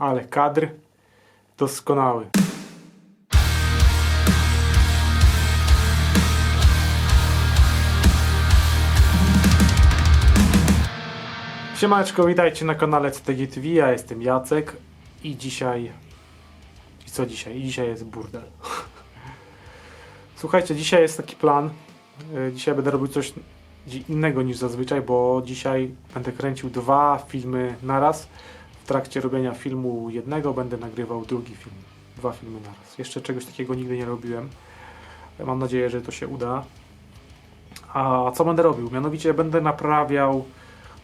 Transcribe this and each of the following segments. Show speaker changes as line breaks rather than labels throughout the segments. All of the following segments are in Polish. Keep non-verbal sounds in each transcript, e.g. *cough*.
Ale kadr doskonały. Siemaneczko, witajcie na kanale CTG TV, ja jestem Jacek i dzisiaj... I co dzisiaj? I dzisiaj jest burdel. *laughs* Słuchajcie, dzisiaj jest taki plan. Y, Dzisiaj będę robił coś innego niż zazwyczaj, bo dzisiaj będę kręcił dwa filmy naraz. W trakcie robienia filmu jednego będę nagrywał drugi film. Dwa filmy naraz. Jeszcze czegoś takiego nigdy nie robiłem. Mam nadzieję, że to się uda. A co będę robił? Mianowicie będę naprawiał,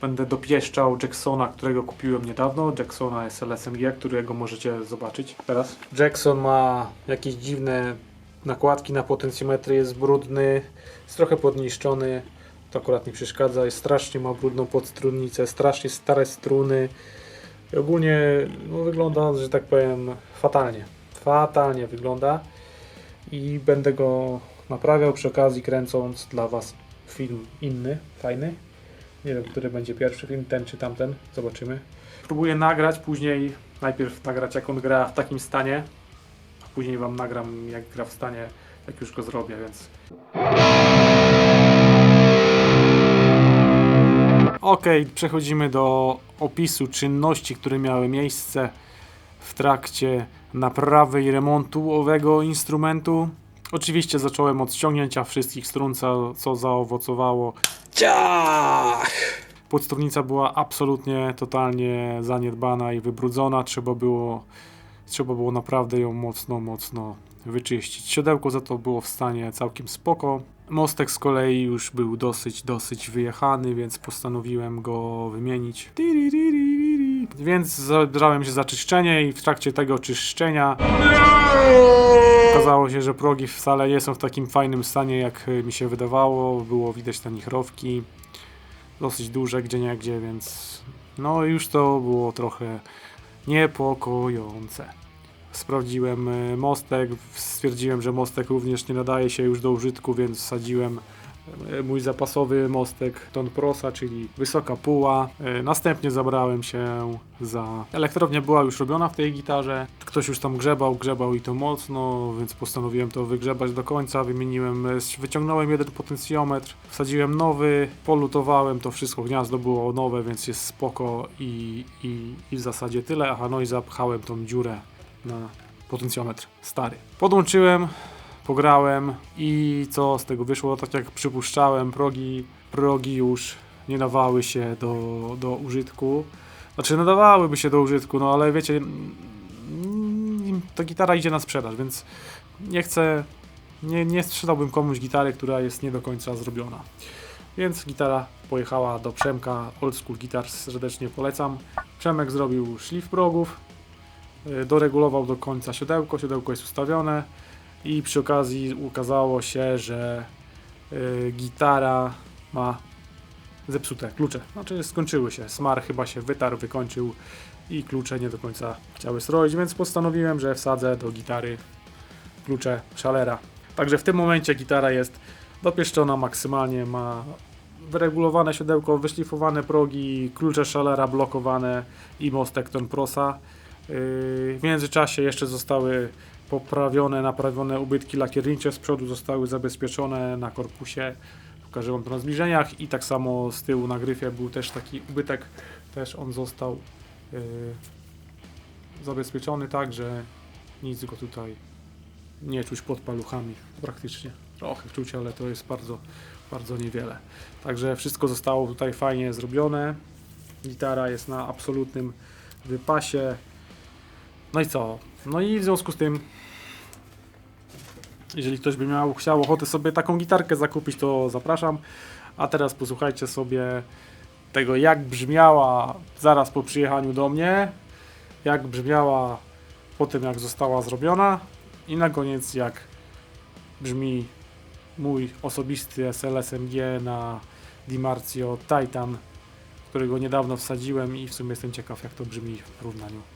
będę dopieszczał Jacksona, którego kupiłem niedawno. Jacksona SLSMG, którego możecie zobaczyć teraz. Jackson ma jakieś dziwne nakładki na potencjometry, jest brudny, jest trochę podniszczony. To akurat nie przeszkadza. Jest strasznie ma brudną podstrunnicę, strasznie stare struny. I ogólnie no, wygląda, że tak powiem, fatalnie. Fatalnie wygląda. I będę go naprawiał przy okazji kręcąc dla Was film inny, fajny. Nie wiem, który będzie pierwszy film, ten czy tamten. Zobaczymy. Próbuję nagrać, później najpierw nagrać jak on gra w takim stanie, a później Wam nagram jak gra w stanie, jak już go zrobię, więc... przechodzimy do opisu czynności, które miały miejsce w trakcie naprawy i remontu owego instrumentu. Oczywiście zacząłem od ściągnięcia wszystkich strun, co, co zaowocowało. Ciach! Podstrunnica była absolutnie, totalnie zaniedbana i wybrudzona. Trzeba było, trzeba było naprawdę ją mocno, mocno wyczyścić. Siodełko za to było w stanie całkiem spoko. Mostek z kolei już był dosyć, dosyć wyjechany, więc postanowiłem go wymienić. Więc zabrałem się za czyszczenie i w trakcie tego czyszczenia okazało się, że progi wcale nie są w takim fajnym stanie, jak mi się wydawało. Było widać na nich rowki dosyć duże gdzie nie gdzie, więc no już to było trochę niepokojące. Sprawdziłem y, mostek, stwierdziłem, że mostek również nie nadaje się już do użytku, więc wsadziłem y, mój zapasowy mostek Ton Prosa, czyli wysoka puła. Y, Następnie zabrałem się za... Elektrownia była już robiona w tej gitarze. Ktoś już tam grzebał, grzebał i to mocno, więc postanowiłem to wygrzebać do końca. Wymieniłem, wyciągnąłem jeden potencjometr, wsadziłem nowy, polutowałem to wszystko, gniazdo było nowe, więc jest spoko i, i, i w zasadzie tyle. Aha, no i zapchałem tą dziurę na potencjometr stary. Podłączyłem, pograłem i co z tego wyszło, tak jak przypuszczałem, progi, progi już nie dawały się do, do użytku. Znaczy nadawałyby się do użytku, no ale wiecie, mm, ta gitara idzie na sprzedaż, więc nie chcę, nie, nie sprzedałbym komuś gitary, która jest nie do końca zrobiona. Więc gitara pojechała do Przemka, Old School Guitars serdecznie polecam. Przemek zrobił szlif progów, doregulował do końca siodełko, siodełko jest ustawione i przy okazji ukazało się, że y, gitara ma zepsute klucze. Znaczy skończyły się. Smar chyba się wytarł, wykończył i klucze nie do końca chciały stroić, więc postanowiłem, że wsadzę do gitary klucze szalera. Także w tym momencie gitara jest dopieszczona maksymalnie, ma wyregulowane siodełko, wyszlifowane progi, klucze szalera blokowane i mostek Ton Prosa. Yy, W międzyczasie jeszcze zostały poprawione, naprawione ubytki lakiernicze z przodu, zostały zabezpieczone na korpusie. Pokażę Wam to na zbliżeniach i tak samo z tyłu na gryfie był też taki ubytek, też on został yy, zabezpieczony tak, że nic go tutaj nie czuć pod paluchami praktycznie. Trochę czuć, ale to jest bardzo, bardzo niewiele. Także wszystko zostało tutaj fajnie zrobione. Gitara jest na absolutnym wypasie. No i co? No i w związku z tym, jeżeli ktoś by miał chciał ochotę sobie taką gitarkę zakupić, to zapraszam. A teraz posłuchajcie sobie tego, jak brzmiała zaraz po przyjechaniu do mnie, jak brzmiała po tym, jak została zrobiona i na koniec, jak brzmi mój osobisty SLSMG na Dimarcio Titan, którego niedawno wsadziłem i w sumie jestem ciekaw, jak to brzmi w porównaniu.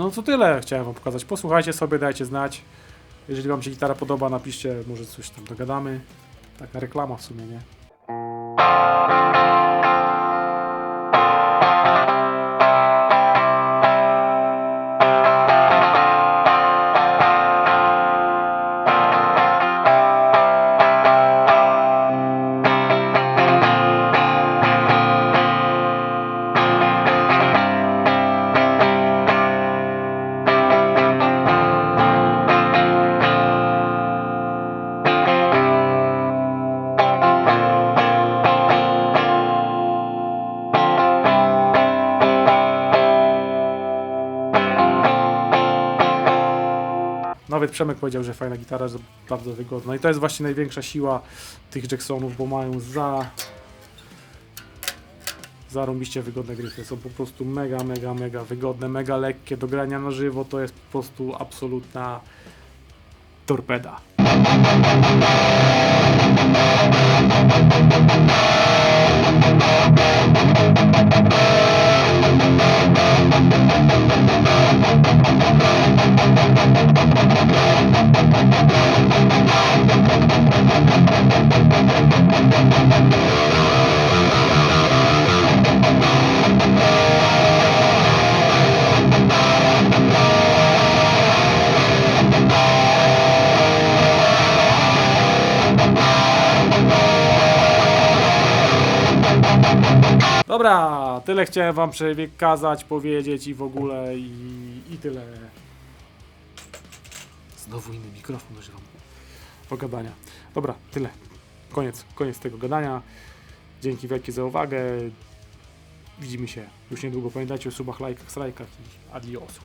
no to tyle chciałem wam pokazać. Posłuchajcie sobie, dajcie znać. Jeżeli wam się gitara podoba, napiszcie, może coś tam dogadamy. Taka reklama w sumie, nie? Nawet Przemek powiedział, że fajna gitara, że bardzo wygodna. I to jest właśnie największa siła tych Jacksonów, bo mają za... Zarąbiście wygodne gryfy. Są po prostu mega, mega, mega wygodne, mega lekkie. Do grania na żywo to jest po prostu absolutna torpeda. Dobra, tyle chciałem wam przekazać, powiedzieć i w ogóle i, i tyle. Znowu inny mikrofon do gadania. Dobra, tyle. Koniec, koniec tego gadania. Dzięki wielkie za uwagę. Widzimy się już niedługo. Pamiętajcie o subach, lajkach, strajkach i adios.